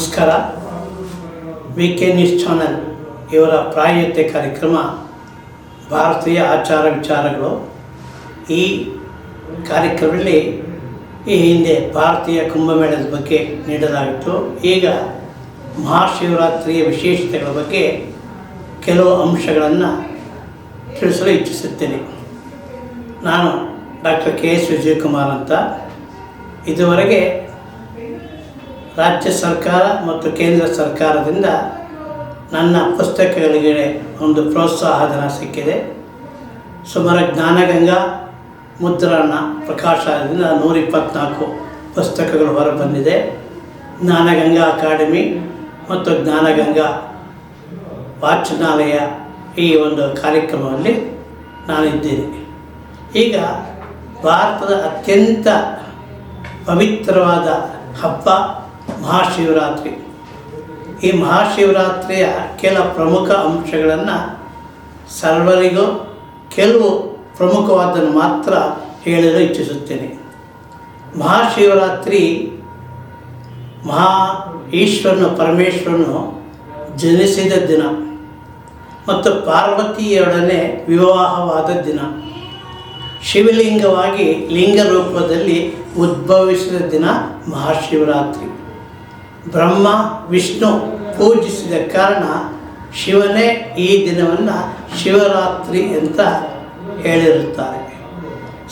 ನಮಸ್ಕಾರ. V K news channel ಇವರ ಪ್ರಾಯೋಜಿತ ಕಾರ್ಯಕ್ರಮ ಭಾರತೀಯ ಆಚಾರ ವಿಚಾರಗಳು. ಈ ಕಾರ್ಯಕ್ರಮದಲ್ಲಿ ಈ ಹಿಂದೆ ಭಾರತೀಯ ಕುಂಭಮೇಳದ ಬಗ್ಗೆ ನೀಡಲಾಗಿತ್ತು. ಈಗ ಮಹಾಶಿವರಾತ್ರಿಯ ವಿಶೇಷತೆಗಳ ಬಗ್ಗೆ ಕೆಲವು ಅಂಶಗಳನ್ನು ತಿಳಿಸಲು ಇಚ್ಛಿಸುತ್ತೇನೆ. ನಾನು ಡಾಕ್ಟರ್ ಕೆ ಎಸ್ ವಿಜಯಕುಮಾರ್ ಅಂತ. ಇದುವರೆಗೆ ರಾಜ್ಯ ಸರ್ಕಾರ ಮತ್ತು ಕೇಂದ್ರ ಸರ್ಕಾರದಿಂದ ನನ್ನ ಪುಸ್ತಕಗಳಿಗೆ ಒಂದು ಪ್ರೋತ್ಸಾಹಧನ ಸಿಕ್ಕಿದೆ. ಸುಮಾರ ಜ್ಞಾನಗಂಗಾ ಮುದ್ರಣ ಪ್ರಕಾಶದಿಂದ ನೂರ ಇಪ್ಪತ್ತ್ನಾಲ್ಕು ಪುಸ್ತಕಗಳು ಹೊರಬಂದಿದೆ. ಜ್ಞಾನಗಂಗಾ ಅಕಾಡೆಮಿ ಮತ್ತು ಜ್ಞಾನಗಂಗಾ ವಾಚನಾಲಯ ಈ ಒಂದು ಕಾರ್ಯಕ್ರಮದಲ್ಲಿ ನಾನಿದ್ದೇನೆ. ಈಗ ಭಾರತದ ಅತ್ಯಂತ ಪವಿತ್ರವಾದ ಹಬ್ಬ ಮಹಾಶಿವರಾತ್ರಿ. ಈ ಮಹಾಶಿವರಾತ್ರಿಯ ಕೆಲ ಪ್ರಮುಖ ಅಂಶಗಳನ್ನು ಸರ್ವರಿಗೂ ಕೆಲವು ಪ್ರಮುಖವಾದನ್ನು ಮಾತ್ರ ಹೇಳಲು ಇಚ್ಛಿಸುತ್ತೇನೆ. ಮಹಾಶಿವರಾತ್ರಿ ಮಹಾ ಈಶ್ವರನು ಪರಮೇಶ್ವರನು ಜನಿಸಿದ ದಿನ ಮತ್ತು ಪಾರ್ವತಿಯೊಡನೆ ವಿವಾಹವಾದ ದಿನ. ಶಿವಲಿಂಗವಾಗಿ ಲಿಂಗ ರೂಪದಲ್ಲಿ ಉದ್ಭವಿಸಿದ ದಿನ ಮಹಾಶಿವರಾತ್ರಿ. ಬ್ರಹ್ಮ, ವಿಷ್ಣು ಪೂಜಿಸಿದ ಕಾರಣ ಶಿವನೇ ಈ ದಿನವನ್ನು ಶಿವರಾತ್ರಿ ಅಂತ ಹೇಳಿರುತ್ತಾರೆ.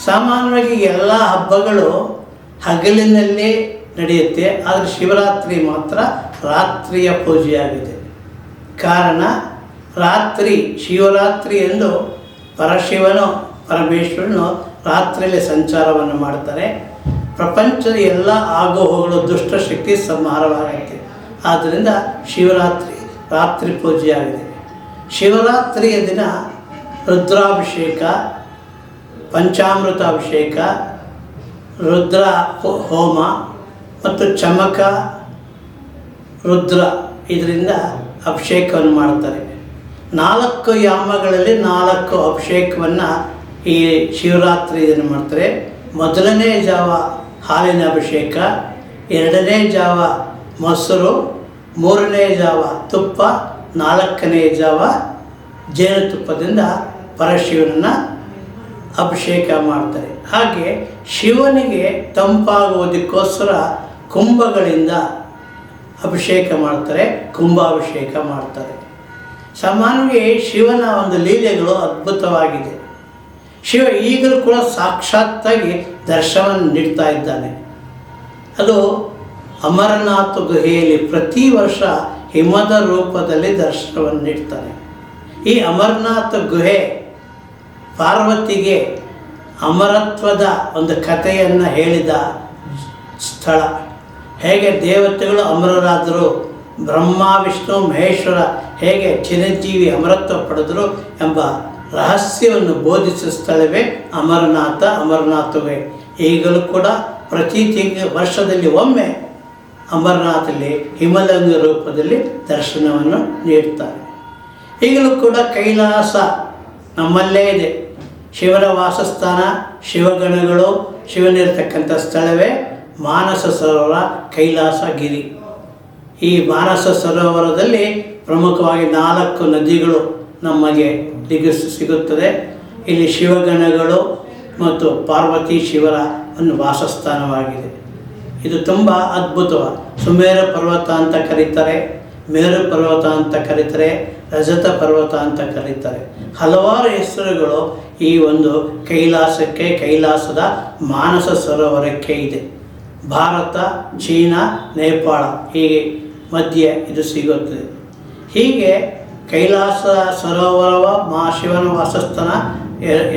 ಸಾಮಾನ್ಯವಾಗಿ ಎಲ್ಲ ಹಬ್ಬಗಳು ಹಗಲಿನಲ್ಲೇ ನಡೆಯುತ್ತೆ, ಆದರೆ ಶಿವರಾತ್ರಿ ಮಾತ್ರ ರಾತ್ರಿಯ ಪೂಜೆಯಾಗಿದೆ. ಕಾರಣ ರಾತ್ರಿ, ಶಿವರಾತ್ರಿ ಎಂದು ಪರಶಿವನು, ಪರಮೇಶ್ವರನು ರಾತ್ರಿಯಲ್ಲಿ ಸಂಚಾರವನ್ನು ಮಾಡ್ತಾರೆ. ಪ್ರಪಂಚದ ಎಲ್ಲ ದುಷ್ಟ ದುಷ್ಟಶಕ್ತಿ ಸಂಹಾರವಾಗುತ್ತೆ. ಆದ್ದರಿಂದ ಶಿವರಾತ್ರಿ ರಾತ್ರಿ ಪೂಜೆಯಾಗಿದೆ ಶಿವರಾತ್ರಿಯ ದಿನ ರುದ್ರಾಭಿಷೇಕ ಪಂಚಾಮೃತ ಅಭಿಷೇಕ ರುದ್ರ ಹೋಮ ಮತ್ತು ಚಮಕ, ರುದ್ರ ಇದರಿಂದ ಅಭಿಷೇಕವನ್ನು ಮಾಡ್ತಾರೆ. ನಾಲ್ಕು ಯಾಮಗಳಲ್ಲಿ ನಾಲ್ಕು ಅಭಿಷೇಕವನ್ನು ಈ ಶಿವರಾತ್ರಿ ಇದನ್ನು ಮಾಡ್ತಾರೆ. ಮೊದಲನೇ ಜಾವ ಹಾಲಿನ ಅಭಿಷೇಕ, ಎರಡನೇ ಜಾವ ಮೊಸರು, ಮೂರನೇ ಜಾವ ತುಪ್ಪ, ನಾಲ್ಕನೇ ಜಾವ ಜೇನುತುಪ್ಪದಿಂದ ಪರಶಿವನನ್ನು ಅಭಿಷೇಕ ಮಾಡ್ತಾರೆ. ಹಾಗೆ ಶಿವನಿಗೆ ತಂಪಾಗುವುದಕ್ಕೋಸ್ಕರ ಕುಂಭಗಳಿಂದ ಅಭಿಷೇಕ ಮಾಡ್ತಾರೆ, ಕುಂಭಾಭಿಷೇಕ ಮಾಡ್ತಾರೆ. ಸಾಮಾನ್ಯವಾಗಿ ಶಿವನ ಒಂದು ಲೀಲೆಗಳು ಅದ್ಭುತವಾಗಿದೆ. ಶಿವ ಈಗಲೂ ಕೂಡ ಸಾಕ್ಷಾತ್ತಾಗಿ ದರ್ಶನವನ್ನು ನೀಡ್ತಾ ಇದ್ದಾನೆ. ಅದು ಅಮರನಾಥ ಗುಹೆಯಲ್ಲಿ ಪ್ರತಿ ವರ್ಷ ಹಿಮದ ರೂಪದಲ್ಲಿ ದರ್ಶನವನ್ನು ನೀಡ್ತಾನೆ. ಈ ಅಮರನಾಥ ಗುಹೆ ಪಾರ್ವತಿಗೆ ಅಮರತ್ವದ ಒಂದು ಕಥೆಯನ್ನು ಹೇಳಿದ ಸ್ಥಳ. ಹೇಗೆ ದೇವತೆಗಳು ಅಮರರಾದರು, ಬ್ರಹ್ಮ, ವಿಷ್ಣು, ಮಹೇಶ್ವರ ಹೇಗೆ ಚಿರಂಜೀವಿ ಅಮರತ್ವ ಪಡೆದರು ಎಂಬ ರಹಸ್ಯವನ್ನು ಬೋಧಿಸುವ ಸ್ಥಳವೇ ಅಮರನಾಥ, ಅಮರನಾಥವೇ. ಈಗಲೂ ಕೂಡ ಪ್ರತಿ ತಿಂಗಳ ವರ್ಷದಲ್ಲಿ ಒಮ್ಮೆ ಅಮರನಾಥಲ್ಲಿ ಹಿಮಲಂಗ ರೂಪದಲ್ಲಿ ದರ್ಶನವನ್ನು ನೀಡ್ತಾರೆ. ಈಗಲೂ ಕೂಡ ಕೈಲಾಸ ನಮ್ಮಲ್ಲೇ ಇದೆ. ಶಿವನ ವಾಸಸ್ಥಾನ, ಶಿವಗಣಗಳು, ಶಿವನಿರ್ತಕ್ಕಂಥ ಸ್ಥಳವೇ ಮಾನಸ ಸರೋವರ ಕೈಲಾಸಗಿರಿ ಈ ಮಾನಸ ಸರೋವರದಲ್ಲಿ ಪ್ರಮುಖವಾಗಿ ನಾಲ್ಕು ನದಿಗಳು ನಮಗೆ ದಿಗಿಸ್ ಸಿಗುತ್ತದೆ. ಇಲ್ಲಿ ಶಿವಗಣಗಳು ಮತ್ತು ಪಾರ್ವತಿ ಶಿವರ ಒಂದು ವಾಸಸ್ಥಾನವಾಗಿದೆ. ಇದು ತುಂಬ ಅದ್ಭುತವ. ಸುಮೇರ ಪರ್ವತ ಅಂತ ಕರೀತಾರೆ, ಮೇರು ಪರ್ವತ ಅಂತ ಕರೀತಾರೆ, ರಜತ ಪರ್ವತ ಅಂತ ಕರೀತಾರೆ. ಹಲವಾರು ಹೆಸರುಗಳು ಈ ಒಂದು ಕೈಲಾಸಕ್ಕೆ, ಕೈಲಾಸದ ಮಾನಸ ಸರೋವರಕ್ಕೆ ಇದೆ. ಭಾರತ, ಚೀನಾ, ನೇಪಾಳ ಹೀಗೆ ಮಧ್ಯೆ ಇದು ಸಿಗುತ್ತದೆ. ಹೀಗೆ ಕೈಲಾಸ ಸರೋವರವ ಮಹಾಶಿವನ ವಾಸಸ್ಥಾನ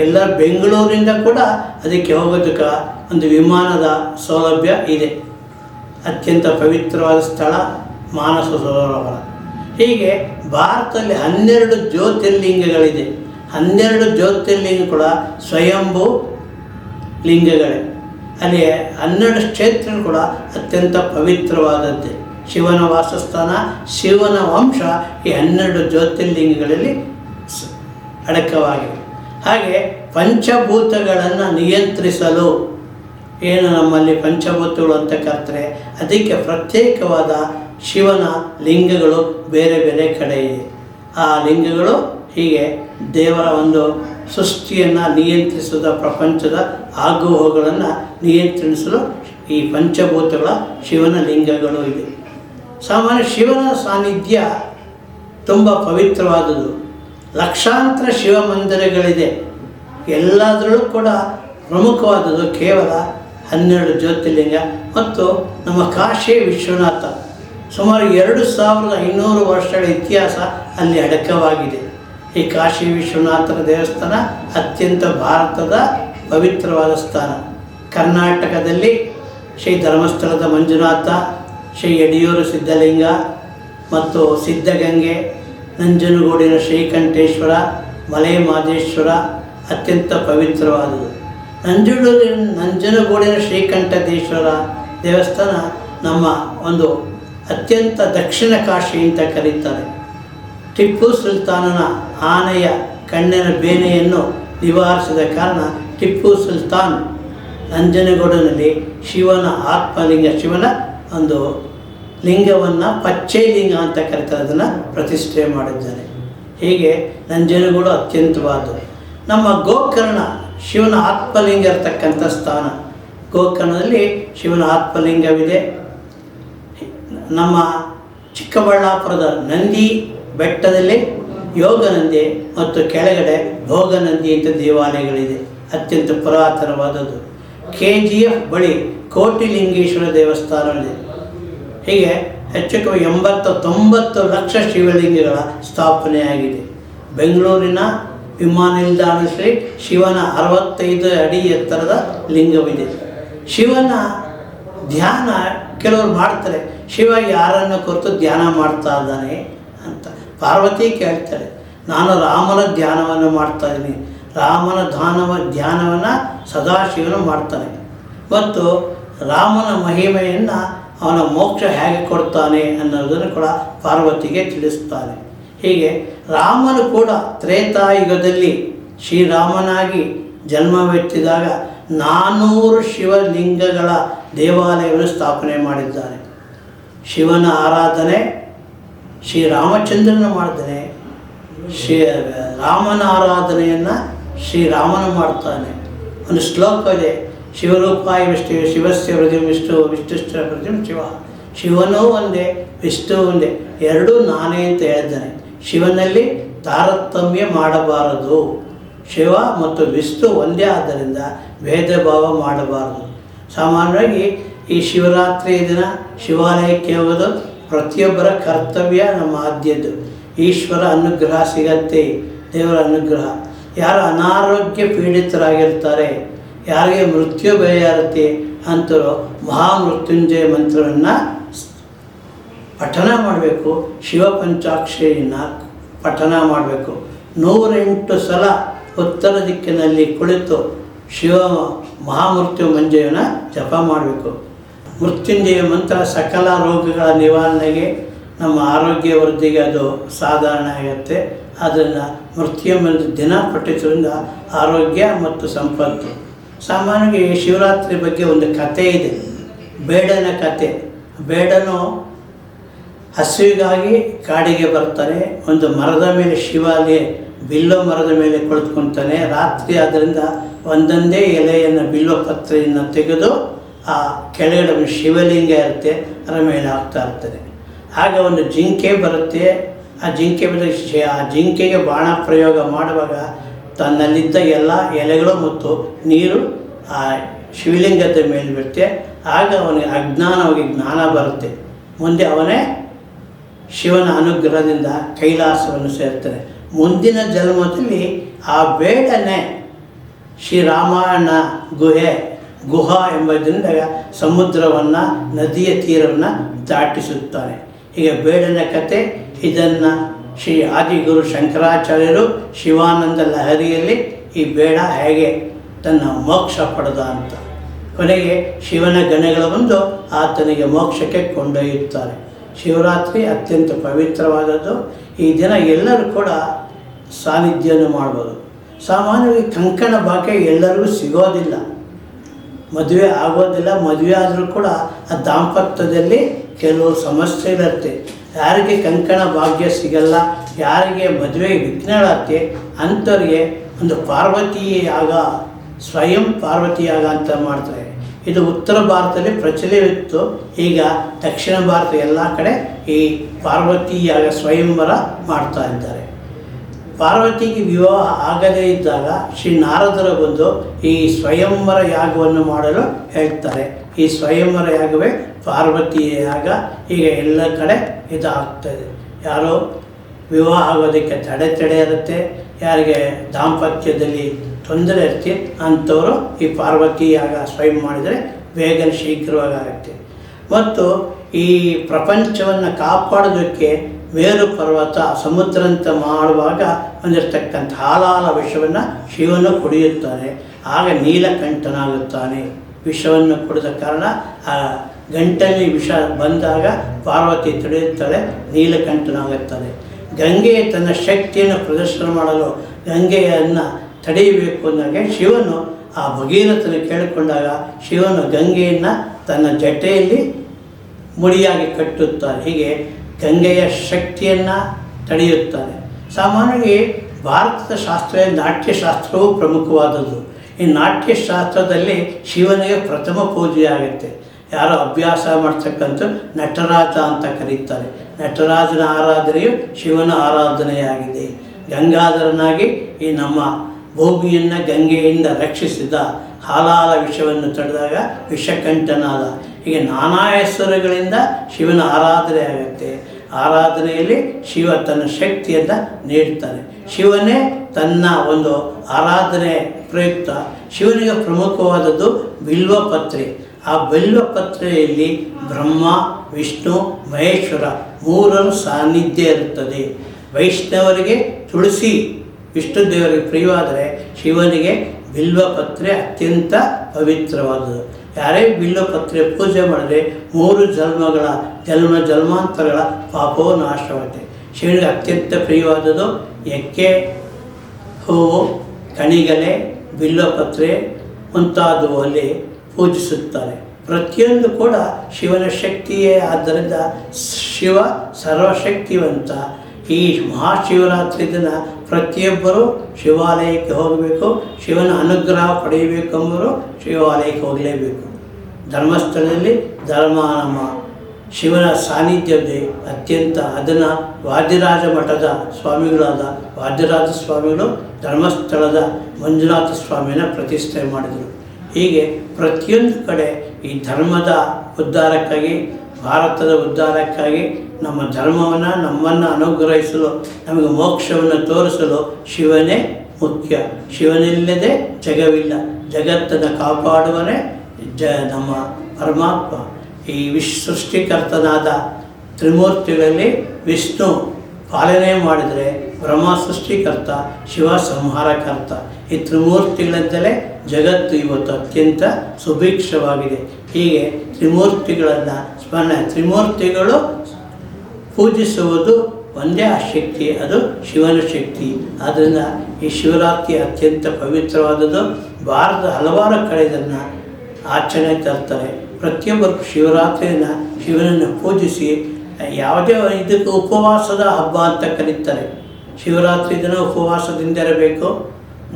ಎಲ್ಲ ಬೆಂಗಳೂರಿಂದ ಕೂಡ ಅದಕ್ಕೆ ಹೋಗೋದಕ್ಕೆ ಒಂದು ವಿಮಾನದ ಸೌಲಭ್ಯ ಇದೆ. ಅತ್ಯಂತ ಪವಿತ್ರವಾದ ಸ್ಥಳ ಮಾನಸ ಸರೋವರ ಹೀಗೆ ಭಾರತದಲ್ಲಿ ಹನ್ನೆರಡು ಜ್ಯೋತಿರ್ಲಿಂಗಗಳಿದೆ. ಹನ್ನೆರಡು ಜ್ಯೋತಿರ್ಲಿಂಗ ಕೂಡ ಸ್ವಯಂಭೂ ಲಿಂಗಗಳೇ. ಅಲ್ಲಿ ಹನ್ನೆರಡು ಕ್ಷೇತ್ರ ಕೂಡ ಅತ್ಯಂತ ಪವಿತ್ರವಾದದ್ದೇ. ಶಿವನ ವಾಸಸ್ಥಾನ, ಶಿವನ ವಂಶ ಈ ಹನ್ನೆರಡು ಜ್ಯೋತಿರ್ಲಿಂಗಗಳಲ್ಲಿ ಅಡಕವಾಗಿವೆ. ಹಾಗೆ ಪಂಚಭೂತಗಳನ್ನು ನಿಯಂತ್ರಿಸಲು ಏನು ನಮ್ಮಲ್ಲಿ ಪಂಚಭೂತಗಳು ಅಂತ ಕರ್ತಾರೆ ಅದಕ್ಕೆ ಪ್ರತ್ಯೇಕವಾದ ಶಿವನ ಲಿಂಗಗಳು ಬೇರೆ ಬೇರೆ ಕಡೆ ಇದೆ. ಆ ಲಿಂಗಗಳು ಹೀಗೆ ದೇವರ ಒಂದು ಸೃಷ್ಟಿಯನ್ನು ನಿಯಂತ್ರಿಸಿದ ಪ್ರಪಂಚದ ಆಗುಹೋಗಳನ್ನು ನಿಯಂತ್ರಿಸಲು ಈ ಪಂಚಭೂತಗಳ ಶಿವನ ಲಿಂಗಗಳು ಇದೆ. ಸಾಮಾನ್ಯ ಶಿವನ ಸಾನ್ನಿಧ್ಯ ತುಂಬ ಪವಿತ್ರವಾದದ್ದು. ಲಕ್ಷಾಂತರ ಶಿವ ಮಂದಿರಗಳಿದೆ. ಎಲ್ಲದರಲ್ಲೂ ಕೂಡ ಪ್ರಮುಖವಾದದ್ದು ಕೇವಲ ಹನ್ನೆರಡು ಜ್ಯೋತಿರ್ಲಿಂಗ ಮತ್ತು ನಮ್ಮ ಕಾಶಿ ವಿಶ್ವನಾಥ. ಸುಮಾರು ಎರಡು ಸಾವಿರದ ಐನೂರು ವರ್ಷಗಳ ಇತಿಹಾಸ ಅಲ್ಲಿ ಅಡಕವಾಗಿದೆ. ಈ ಕಾಶಿ ವಿಶ್ವನಾಥನ ದೇವಸ್ಥಾನ ಅತ್ಯಂತ ಭಾರತದ ಪವಿತ್ರವಾದ ಸ್ಥಾನ. ಕರ್ನಾಟಕದಲ್ಲಿ ಶ್ರೀ ಧರ್ಮಸ್ಥಳದ ಮಂಜುನಾಥ ಶ್ರೀ ಯಡಿಯೂರು ಸಿದ್ಧಲಿಂಗ ಮತ್ತು ಸಿದ್ಧಗಂಗೆ, ನಂಜನಗೂಡಿನ ಶ್ರೀಕಂಠೇಶ್ವರ ಮಲೆ ಮಾದೇಶ್ವರ ಅತ್ಯಂತ ಪವಿತ್ರವಾದುದು. ನಂಜನಗೂಡಿನ ನಂಜನಗೂಡಿನ ಶ್ರೀಕಂಠದೇಶ್ವರ ದೇವಸ್ಥಾನ ನಮ್ಮ ಒಂದು ಅತ್ಯಂತ ದಕ್ಷಿಣ ಕಾಶಿ ಅಂತ ಕರೀತಾರೆ. ಟಿಪ್ಪು ಸುಲ್ತಾನನ ಆನೆಯ ಕಣ್ಣಿನ ಬೇನೆಯನ್ನು ನಿವಾರಿಸಿದ ಕಾರಣ ಟಿಪ್ಪು ಸುಲ್ತಾನ್ ನಂಜನಗೂಡಿನಲ್ಲಿ ಶಿವನ ಆತ್ಮಲಿಂಗ ಶಿವನ ಒಂದು ಲಿಂಗವನ್ನು ಪಚ್ಚೆ ಲಿಂಗ ಅಂತ ಕರೀತಾರೆ, ಅದನ್ನು ಪ್ರತಿಷ್ಠೆ ಮಾಡಿದ್ದಾರೆ. ಹೀಗೆ ನಂಜನಗೂಡು ಅತ್ಯಂತವಾದದ್ದು ನಮ್ಮ ಗೋಕರ್ಣ ಶಿವನ ಆತ್ಮಲಿಂಗ ಇರತಕ್ಕಂಥ ಸ್ಥಾನ. ಗೋಕರ್ಣದಲ್ಲಿ ಶಿವನ ಆತ್ಮಲಿಂಗವಿದೆ. ನಮ್ಮ ಚಿಕ್ಕಬಳ್ಳಾಪುರದ ನಂದಿ ಬೆಟ್ಟದಲ್ಲಿ ಯೋಗನಂದಿ ಮತ್ತು ಕೆಳಗಡೆ ಭೋಗನಂದಿ ಅಂತ ದೇವಾಲಯಗಳಿದೆ. ಅತ್ಯಂತ ಪುರಾತನವಾದದ್ದು. ಕೆ ಜಿ ಎಫ್ ಬಳಿ ಕೋಟಿಲಿಂಗೇಶ್ವರ ದೇವಸ್ಥಾನವಿದೆ. ಹೀಗೆ ಹೆಚ್ಚು ಕಮ್ಮಿ ಎಂಬತ್ತು ತೊಂಬತ್ತು ಲಕ್ಷ ಶಿವಲಿಂಗಗಳ ಸ್ಥಾಪನೆಯಾಗಿದೆ. ಬೆಂಗಳೂರಿನ ವಿಮಾನ ನಿಲ್ದಾಣ ಶ್ರೀ ಶಿವನ ಅರವತ್ತೈದು ಅಡಿ ಎತ್ತರದ ಲಿಂಗವಿದೆ. ಶಿವನ ಧ್ಯಾನ ಕೆಲವರು ಮಾಡ್ತಾರೆ. ಶಿವ ಯಾರನ್ನು ಕುರಿತು ಧ್ಯಾನ ಮಾಡ್ತಾ ಇದ್ದಾನೆ ಅಂತ ಪಾರ್ವತಿ ಕೇಳ್ತಾರೆ. ನಾನು ರಾಮನ ಧ್ಯಾನವನ್ನು ಮಾಡ್ತಾ ಇದ್ದೀನಿ. ರಾಮನ ಧ್ಯಾನವ, ಧ್ಯಾನವನ್ನು ಸದಾಶಿವನು ಮಾಡ್ತಾನೆ. ಮತ್ತು ರಾಮನ ಮಹಿಮೆಯನ್ನು ಅವನ ಮೋಕ್ಷ ಹೇಗೆ ಕೊಡ್ತಾನೆ ಅನ್ನೋದನ್ನು ಕೂಡ ಪಾರ್ವತಿಗೆ ತಿಳಿಸ್ತಾನೆ. ಹೀಗೆ ರಾಮನು ಕೂಡ ತ್ರೇತಾಯುಗದಲ್ಲಿ ಶ್ರೀರಾಮನಾಗಿ ಜನ್ಮವೆತ್ತಿದಾಗ ನಾನ್ನೂರು ಶಿವಲಿಂಗಗಳ ದೇವಾಲಯವನ್ನು ಸ್ಥಾಪನೆ ಮಾಡಿದ್ದಾರೆ ಶಿವನ ಆರಾಧನೆ, ಶ್ರೀರಾಮಚಂದ್ರನ ಮಾಡ್ತಾನೆ ಶ್ರೀ ರಾಮನ ಆರಾಧನೆಯನ್ನು ಶ್ರೀರಾಮನ ಮಾಡ್ತಾನೆ. ಒಂದು ಶ್ಲೋಕ ಇದೆ ಶಿವರೂಪಾಯ ವಿಷ್ಣು, ಶಿವಸ್ಯ ಹೃದಯ ವಿಷ್ಣು, ವಿಷ್ಣುಶ್ಚ ಹೃದಯ ಶಿವ. ಶಿವನೂ ಒಂದೇ, ವಿಷ್ಣು ಒಂದೇ. ಎರಡೂ ನಾನೇ ಅಂತ ಹೇಳಿದ್ದಾನೆ ಶಿವನಲ್ಲಿ ತಾರತಮ್ಯ ಮಾಡಬಾರದು. ಶಿವ ಮತ್ತು ವಿಷ್ಣು ಒಂದೇ ಆದ್ದರಿಂದ ಭೇದ ಭಾವ ಮಾಡಬಾರದು. ಸಾಮಾನ್ಯವಾಗಿ ಈ ಶಿವರಾತ್ರಿ ದಿನ ಶಿವಾಲಯಕ್ಕೆ ಹೋಗೋದು ಪ್ರತಿಯೊಬ್ಬರ ಕರ್ತವ್ಯ, ನಮ್ಮ ಆದ್ಯದ್ದು ಈಶ್ವರ ಅನುಗ್ರಹ ಸಿಗತ್ತೆ, ದೇವರ ಅನುಗ್ರಹ. ಯಾರು ಅನಾರೋಗ್ಯ ಪೀಡಿತರಾಗಿರ್ತಾರೆ ಯಾರಿಗೆ ಮೃತ್ಯು ಭಯ ಇರುತ್ತೆ ಅಂತಲೋ ಮಹಾಮೃತ್ಯುಂಜಯ ಮಂತ್ರವನ್ನು ಪಠನ ಮಾಡಬೇಕು. ಶಿವ ಪಠನ ಮಾಡಬೇಕು. ನೂರೆಂಟು ಸಲ ಉತ್ತರ ದಿಕ್ಕಿನಲ್ಲಿ ಕುಳಿತು ಶಿವ ಮಹಾಮೃತ್ಯು ಮಂಜಯನ ಜಪ ಮಾಡಬೇಕು. ಮೃತ್ಯುಂಜಯ ಮಂತ್ರ ಸಕಲ ರೋಗಗಳ ನಿವಾರಣೆಗೆ ನಮ್ಮ ಆರೋಗ್ಯ ವೃದ್ಧಿಗೆ ಅದು ಸಾಧಾರಣ ಆಗುತ್ತೆ. ಅದನ್ನು ಮೃತ್ಯು ಮಂತ್ರ ದಿನ ಪಠಿಸೋದ್ರಿಂದ ಆರೋಗ್ಯ ಮತ್ತು ಸಂಪತ್ತು. ಸಾಮಾನ್ಯವಾಗಿ ಶಿವರಾತ್ರಿ ಬಗ್ಗೆ ಒಂದು ಕತೆ ಇದೆ. ಬೇಡನ ಕತೆ. ಬೇಡನು ಹಸುವಿಗಾಗಿ ಕಾಡಿಗೆ ಬರ್ತಾನೆ ಒಂದು ಮರದ ಮೇಲೆ ಶಿವಾಲಿ ಬಿಲ್ಲೋ ಮರದ ಮೇಲೆ ಕುಳಿತುಕೊಂತಾನೆ ರಾತ್ರಿ ಆದ್ದರಿಂದ ಒಂದೊಂದೇ ಎಲೆಯನ್ನು, ಬಿಲ್ಲೋ ಪತ್ರೆಯನ್ನು ತೆಗೆದು ಆ ಕೆಳಗಡೆ ಶಿವಲಿಂಗ ಇರುತ್ತೆ. ಅದರ ಮೇಲೆ ಆಗ್ತಾ ಇರ್ತದೆ ಆಗ ಒಂದು ಜಿಂಕೆ ಬರುತ್ತೆ. ಆ ಜಿಂಕೆ ಶಿ- ಆ ಜಿಂಕೆಗೆ ಬಾಣ ಪ್ರಯೋಗ ಮಾಡುವಾಗ ತನ್ನಲ್ಲಿದ್ದ ಎಲ್ಲ ಎಲೆಗಳು ಮತ್ತು ನೀರು ಆ ಶಿವಲಿಂಗದ ಮೇಲೆ ಬಿಡುತ್ತೆ ಆಗ ಅವನಿಗೆ ಅಜ್ಞಾನವಾಗಿ ಜ್ಞಾನ ಬರುತ್ತೆ. ಮುಂದೆ ಅವನೇ ಶಿವನ ಅನುಗ್ರಹದಿಂದ ಕೈಲಾಸವನ್ನು ಸೇರ್ತಾನೆ. ಮುಂದಿನ ಜನ್ಮದಲ್ಲಿ ಆ ಬೇಡನೆ ಶ್ರೀರಾಮಾಯಣ ಗುಹೆ, ಗುಹಾ ಎಂಬುದರಿಂದ ಸಮುದ್ರವನ್ನು, ನದಿಯ ತೀರವನ್ನು ದಾಟಿಸುತ್ತಾನೆ. ಈಗ ಬೇಡನ ಕತೆ ಇದನ್ನು ಶ್ರೀ ಆದಿಗುರು ಶಂಕರಾಚಾರ್ಯರು ಶಿವಾನಂದ ಲಹರಿಯಲ್ಲಿ ಈ ಬೇಡ ಹೇಗೆ ತನ್ನ ಮೋಕ್ಷ ಪಡೆದ ಅಂತ. ಕೊನೆಗೆ ಶಿವನ ಗಣಗಳು ಬಂದು ಆತನಿಗೆ ಮೋಕ್ಷಕ್ಕೆ ಕೊಂಡೊಯ್ಯುತ್ತಾರೆ. ಶಿವರಾತ್ರಿ ಅತ್ಯಂತ ಪವಿತ್ರವಾದದ್ದು. ಈ ದಿನ ಎಲ್ಲರೂ ಕೂಡ ಸಾನ್ನಿಧ್ಯವನ್ನು ಮಾಡ್ಬೋದು. ಸಾಮಾನ್ಯವಾಗಿ ಕಂಕಣ ಬಾಕೆ ಎಲ್ಲರಿಗೂ ಸಿಗೋದಿಲ್ಲ. ಮದುವೆ ಆಗೋದಿಲ್ಲ. ಮದುವೆ ಆದರೂ ಕೂಡ ಆ ದಾಂಪತ್ಯದಲ್ಲಿ ಕೆಲವು ಸಮಸ್ಯೆಗಳಿರುತ್ತೆ ಯಾರಿಗೆ ಕಂಕಣ ಭಾಗ್ಯ ಸಿಗಲ್ಲ, ಯಾರಿಗೆ ಮದುವೆ ವಿಘ್ನಗಳತ್ತೆ ಅಂಥವ್ರಿಗೆ ಒಂದು ಪಾರ್ವತಿ ಯಾಗ ಸ್ವಯಂ ಪಾರ್ವತಿಯಾಗ ಅಂತ ಮಾಡ್ತಾರೆ. ಇದು ಉತ್ತರ ಭಾರತದಲ್ಲಿ ಪ್ರಚಲಿತ್ತು ಈಗ ದಕ್ಷಿಣ ಭಾರತ ಎಲ್ಲ ಕಡೆ ಈ ಪಾರ್ವತಿಯಾಗ ಸ್ವಯಂವರ ಮಾಡ್ತಾ ಇದ್ದಾರೆ. ಪಾರ್ವತಿಗೆ ವಿವಾಹ ಆಗದೇ ಇದ್ದಾಗ ಶ್ರೀ ನಾರದರು ಬಂದು ಈ ಸ್ವಯಂವರ ಯಾಗವನ್ನು ಮಾಡಲು ಹೇಳ್ತಾರೆ. ಈ ಸ್ವಯಂವರ ಯಾಗವೇ ಪಾರ್ವತಿಯ ಯಾಗ. ಈಗ ಎಲ್ಲ ಕಡೆ ಇದಾಗ್ತದೆ. ಯಾರೋ ವಿವಾಹ ಆಗೋದಕ್ಕೆ ತಡೆ ತಡೆ ಇರುತ್ತೆ ಯಾರಿಗೆ ದಾಂಪತ್ಯದಲ್ಲಿ ತೊಂದರೆ ಇರುತ್ತೆ, ಅಂಥವರು ಈ ಪಾರ್ವತಿ ಯಾಗ ಸ್ವಯಂ ಮಾಡಿದರೆ ಬೇಗನೆ ಶೀಘ್ರವಾಗಿ ಆಗುತ್ತೆ. ಮತ್ತು ಈ ಪ್ರಪಂಚವನ್ನು ಕಾಪಾಡೋದಕ್ಕೆ ಮೇರು ಪರ್ವತ, ಸಮುದ್ರ ಅಂತ ಮಾಡುವಾಗ ಹೊಂದಿರತಕ್ಕಂಥ ಹಾಲಾಲ ವಿಷವನ್ನು ಶಿವನು ಕುಡಿಯುತ್ತಾನೆ. ಆಗ ನೀಲಕಂಠನಾಗುತ್ತಾನೆ. ವಿಷವನ್ನು ಕುಡಿದ ಕಾರಣ ಗಂಟಲಿ ವಿಷ ಬಂದಾಗ ಪಾರ್ವತಿ ತಿಳಿಯುತ್ತಾಳೆ ನೀಲಕಂಠನಾಗುತ್ತದೆ ಗಂಗೆ ತನ್ನ ಶಕ್ತಿಯನ್ನು ಪ್ರದರ್ಶನ ಮಾಡಲು ಗಂಗೆಯನ್ನು ತಡೆಯಬೇಕು ಅಂದಾಗ ಶಿವನು ಆ ಭಗೀರಥನ ಕೇಳಿಕೊಂಡಾಗ ಶಿವನು ಗಂಗೆಯನ್ನು ತನ್ನ ಜಟೆಯಲ್ಲಿ ಮುಡಿಯಾಗಿ ಕಟ್ಟುತ್ತಾರೆ. ಹೀಗೆ ಗಂಗೆಯ ಶಕ್ತಿಯನ್ನು ತಡೆಯುತ್ತಾರೆ ಸಾಮಾನ್ಯವಾಗಿ ಭಾರತದ ಶಾಸ್ತ್ರ, ನಾಟ್ಯಶಾಸ್ತ್ರವು ಪ್ರಮುಖವಾದದ್ದು. ಈ ನಾಟ್ಯಶಾಸ್ತ್ರದಲ್ಲಿ ಶಿವನಿಗೆ ಪ್ರಥಮ ಪೂಜೆ ಆಗುತ್ತೆ ಯಾರು ಅಭ್ಯಾಸ ಮಾಡ್ತಕ್ಕಂಥ ನಟರಾಜ ಅಂತ ಕರೀತಾರೆ. ನಟರಾಜನ ಆರಾಧನೆಯು ಶಿವನ ಆರಾಧನೆಯಾಗಿದೆ. ಗಂಗಾಧರನಾಗಿ ಈ ನಮ್ಮ ಭೂಮಿಯನ್ನು ಗಂಗೆಯಿಂದ ರಕ್ಷಿಸಿದ ಹಾಲಾಲ ವಿಷವನ್ನು ತಡೆದಾಗ ವಿಷಕಂಠನಾದ ಹೀಗೆ ನಾನಾ ಹೆಸರುಗಳಿಂದ ಶಿವನ ಆರಾಧನೆ ಆಗುತ್ತೆ. ಆರಾಧನೆಯಲ್ಲಿ ಶಿವ ತನ್ನ ಶಕ್ತಿಯನ್ನು ನೀಡ್ತಾನೆ. ಶಿವನೇ ತನ್ನ ಒಂದು ಆರಾಧನೆ ಪ್ರಯುಕ್ತ. ಶಿವನಿಗೆ ಪ್ರಮುಖವಾದದ್ದು ಬಿಲ್ವಪತ್ರೆ. ಆ ಬಿಲ್ವಪತ್ರೆಯಲ್ಲಿ ಬ್ರಹ್ಮ, ವಿಷ್ಣು, ಮಹೇಶ್ವರ ಮೂರರ ಸಾನ್ನಿಧ್ಯ ಇರುತ್ತದೆ. ವೈಷ್ಣವರಿಗೆ ತುಳಸಿ ವಿಷ್ಣು ದೇವರಿಗೆ ಪ್ರಿಯವಾದರೆ ಶಿವನಿಗೆ ಬಿಲ್ವಪತ್ರೆ ಅತ್ಯಂತ ಪವಿತ್ರವಾದುದು. ಯಾರೇ ಬಿಲ್ವಪತ್ರೆ ಪೂಜೆ ಮಾಡಿದ್ರೆ ಮೂರು ಜನ್ಮಗಳ ಜನ್ಮ ಜನ್ಮಾಂತರಗಳ ಪಾಪವು ನಾಶವಾಗುತ್ತೆ. ಶಿವನಿಗೆ ಅತ್ಯಂತ ಪ್ರಿಯವಾದದ್ದು ಎಕ್ಕೆ ಹೂವು, ಕಣಿಗಲೆ, ಬಿಲ್ವಪತ್ರೆ ಮುಂತಾದವುಗಳಲ್ಲಿ ಪೂಜಿಸುತ್ತಾರೆ. ಪ್ರತಿಯೊಂದು ಕೂಡ ಶಿವನ ಶಕ್ತಿಯೇ. ಆದ್ದರಿಂದ ಶಿವ ಸರ್ವಶಕ್ತಿವಂತ. ಈ ಮಹಾಶಿವರಾತ್ರಿ ದಿನ ಪ್ರತಿಯೊಬ್ಬರೂ ಶಿವಾಲಯಕ್ಕೆ ಹೋಗಬೇಕು. ಶಿವನ ಅನುಗ್ರಹ ಪಡೆಯಬೇಕೆಂಬರು ಶಿವಾಲಯಕ್ಕೆ ಹೋಗಲೇಬೇಕು. ಧರ್ಮಸ್ಥಳದಲ್ಲಿ ಧರ್ಮ ನಮ್ಮ ಶಿವನ ಸಾನ್ನಿಧ್ಯದಲ್ಲಿ ಅತ್ಯಂತ ಅದನ್ನು ವಾದ್ಯರಾಜ ಮಠದ ಸ್ವಾಮಿಗಳಾದ ವಾದ್ಯರಾಜ ಸ್ವಾಮಿಗಳು ಧರ್ಮಸ್ಥಳದ ಮಂಜುನಾಥ ಸ್ವಾಮಿನ ಪ್ರತಿಷ್ಠೆ ಮಾಡಿದರು. ಹೀಗೆ ಪ್ರತಿಯೊಂದು ಕಡೆ ಈ ಧರ್ಮದ ಉದ್ಧಾರಕ್ಕಾಗಿ, ಭಾರತದ ಉದ್ಧಾರಕ್ಕಾಗಿ ನಮ್ಮ ಧರ್ಮವನ್ನು, ನಮ್ಮನ್ನು ಅನುಗ್ರಹಿಸಲು, ನಮಗೆ ಮೋಕ್ಷವನ್ನು ತೋರಿಸಲು ಶಿವನೇ ಮುಖ್ಯ. ಶಿವನಿಲ್ಲದೆ ಜಗವಿಲ್ಲ. ಜಗತ್ತನ್ನು ಕಾಪಾಡುವನೇ ಜ, ನಮ್ಮ ಪರಮಾತ್ಮ. ಈ ವಿಶ್ ಸೃಷ್ಟಿಕರ್ತನಾದ ತ್ರಿಮೂರ್ತಿಗಳಲ್ಲಿ ವಿಷ್ಣು ಪಾಲನೆ ಮಾಡಿದರೆ ಬ್ರಹ್ಮ ಸೃಷ್ಟಿಕರ್ತ, ಶಿವ ಸಂಹಾರಕರ್ತ. ಈ ತ್ರಿಮೂರ್ತಿಗಳಿಂದಲೇ ಜಗತ್ತು ಇವತ್ತು ಅತ್ಯಂತ ಸುಭಿಕ್ಷವಾಗಿದೆ. ಹೀಗೆ ತ್ರಿಮೂರ್ತಿಗಳನ್ನು ಸ್ಮರಣೆ, ತ್ರಿಮೂರ್ತಿಗಳು ಪೂಜಿಸುವುದು ಒಂದೇ ಆ ಶಕ್ತಿ, ಅದು ಶಿವನ ಶಕ್ತಿ. ಆದ್ದರಿಂದ ಈ ಶಿವರಾತ್ರಿ ಅತ್ಯಂತ ಪವಿತ್ರವಾದದ್ದು. ಭಾರತದ ಹಲವಾರು ಕಡೆ ಇದನ್ನು ಆಚರಣೆ ತರ್ತಾರೆ. ಪ್ರತಿಯೊಬ್ಬರು ಶಿವರಾತ್ರಿಯನ್ನು ಶಿವನನ್ನು ಪೂಜಿಸಿ, ಯಾವುದೇ ಇದಕ್ಕೆ ಉಪವಾಸದ ಹಬ್ಬ ಅಂತ ಕರೀತಾರೆ. ಶಿವರಾತ್ರಿ ದಿನ ಉಪವಾಸದಿಂದ ಇರಬೇಕು,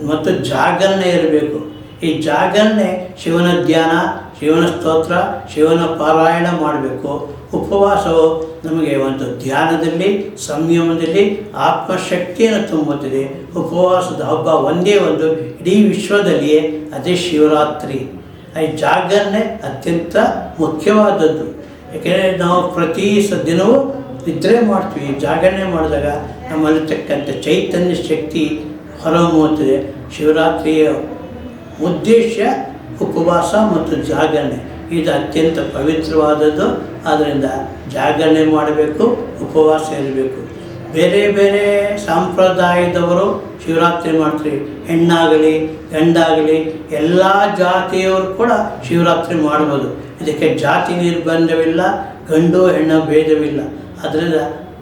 ಮತ್ತು ಜಾಗರಣೆ ಇರಬೇಕು. ಈ ಜಾಗರಣೆ ಶಿವನ ಧ್ಯಾನ, ಶಿವನ ಸ್ತೋತ್ರ, ಶಿವನ ಪಾರಾಯಣ ಮಾಡಬೇಕು. ಉಪವಾಸವು ನಮಗೆ ಒಂದು ಧ್ಯಾನದಲ್ಲಿ, ಸಂಯಮದಲ್ಲಿ, ಆತ್ಮಶಕ್ತಿಯನ್ನು ತುಂಬುತ್ತದೆ. ಉಪವಾಸದ ಹಬ್ಬ ಒಂದೇ ಒಂದು, ಇಡೀ ವಿಶ್ವದಲ್ಲಿಯೇ ಅದೇ ಶಿವರಾತ್ರಿ. ಈ ಜಾಗರಣೆ ಅತ್ಯಂತ ಮುಖ್ಯವಾದದ್ದು. ಯಾಕೆಂದರೆ ನಾವು ಪ್ರತಿ ದಿನವೂ ನಿದ್ರೆ ಮಾಡ್ತೀವಿ. ಜಾಗರಣೆ ಮಾಡಿದಾಗ ನಮ್ಮಲ್ಲಿರ್ತಕ್ಕಂಥ ಚೈತನ್ಯ ಶಕ್ತಿ ಹೊರಹೊಮ್ಮುತ್ತದೆ. ಶಿವರಾತ್ರಿಯ ಉದ್ದೇಶ, ಉಪವಾಸ ಮತ್ತು ಜಾಗರಣೆ. ಇದು ಅತ್ಯಂತ ಪವಿತ್ರವಾದದ್ದು. ಆದ್ದರಿಂದ ಜಾಗರಣೆ ಮಾಡಬೇಕು, ಉಪವಾಸ ಇರಬೇಕು. ಬೇರೆ ಬೇರೆ ಸಂಪ್ರದಾಯದವರು ಶಿವರಾತ್ರಿ ಮಾಡ್ತೀವಿ ಹೆಣ್ಣಾಗಲಿ, ಗಂಡಾಗಲಿ, ಎಲ್ಲ ಜಾತಿಯವರು ಕೂಡ ಶಿವರಾತ್ರಿ ಮಾಡ್ಬೋದು. ಇದಕ್ಕೆ ಜಾತಿ ನಿರ್ಬಂಧವಿಲ್ಲ, ಗಂಡು, ಹೆಣ್ಣು ಭೇದವಿಲ್ಲ. ಅದರಿಂದ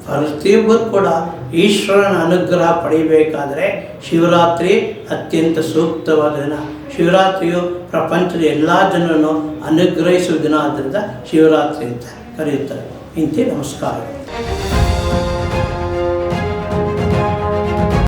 ಪ್ರತಿಯೊಬ್ಬರು ಕೂಡ ಈಶ್ವರನ ಅನುಗ್ರಹ ಪಡೆಯಬೇಕಾದರೆ ಶಿವರಾತ್ರಿ ಅತ್ಯಂತ ಸೂಕ್ತವಾದ ದಿನ. ಶಿವರಾತ್ರಿಯು ಪ್ರಪಂಚದ ಎಲ್ಲ ಜನರನ್ನು ಅನುಗ್ರಹಿಸುವ ದಿನ ಆದ್ದರಿಂದ ಶಿವರಾತ್ರಿ ಅಂತ ಕರೆಯುತ್ತಾರೆ. ಇಂತಿ ನಮಸ್ಕಾರ.